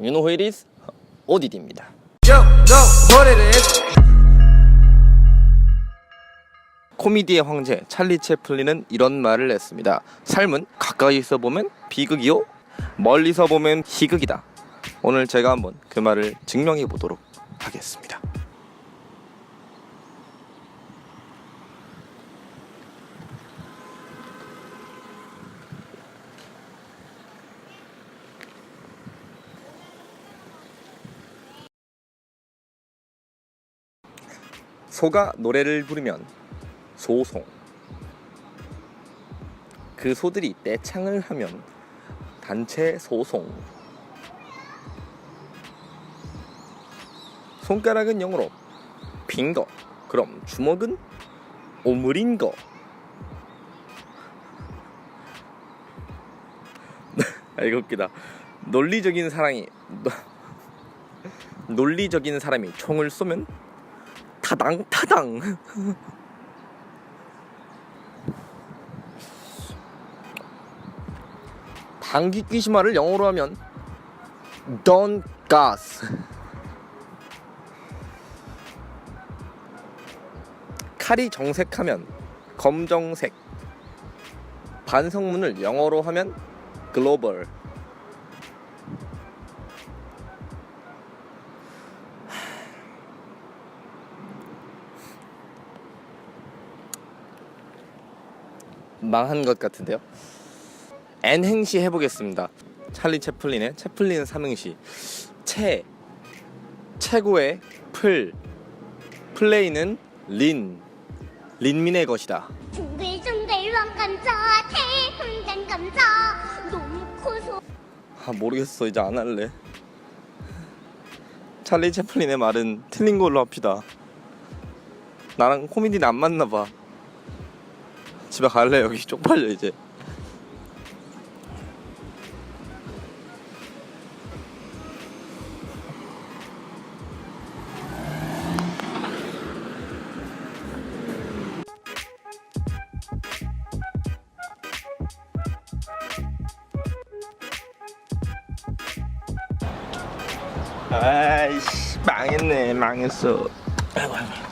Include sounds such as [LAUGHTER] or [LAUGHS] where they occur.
You know who it is? 오디디입니다. Yo, know what it is? 코미디의 황제 찰리 채플린은 이런 말을 했습니다. 삶은 가까이서 보면 비극이요, 멀리서 보면 희극이다. 오늘 제가 한번 그 말을 증명해 보도록 하겠습니다. 소가 노래를 부르면 소송. 그 소들이 떼창을 하면 단체 소송. 손가락은 영어로 핑거. 그럼 주먹은 오므린 거. [LAUGHS] 아, 이거 웃기다. 논리적인 사람이 논리적인 사람이 총을 쏘면 타당 타당. 방귀 뀌시 말을 영어로 하면 Don't gas. 칼이 정색하면 검정색. 반성문을 영어로 하면 글로벌. 망한 것 같은데요. N행시 해보겠습니다. 찰리 채플린의 채플린 삼행시. 채 최고의 풀 플레이는 린 린민의 것이다. 둥글둥글 왕감자 태훈단 감자 너무 커서 아 모르겠어 이제 안 할래. 찰리 채플린의 말은 틀린 걸로 합시다. 나랑 코미디는 안 맞나 봐. 집에 갈래 여기 쪽팔려 이제. 아이씨 망했네 망했어. 아이고 아이고.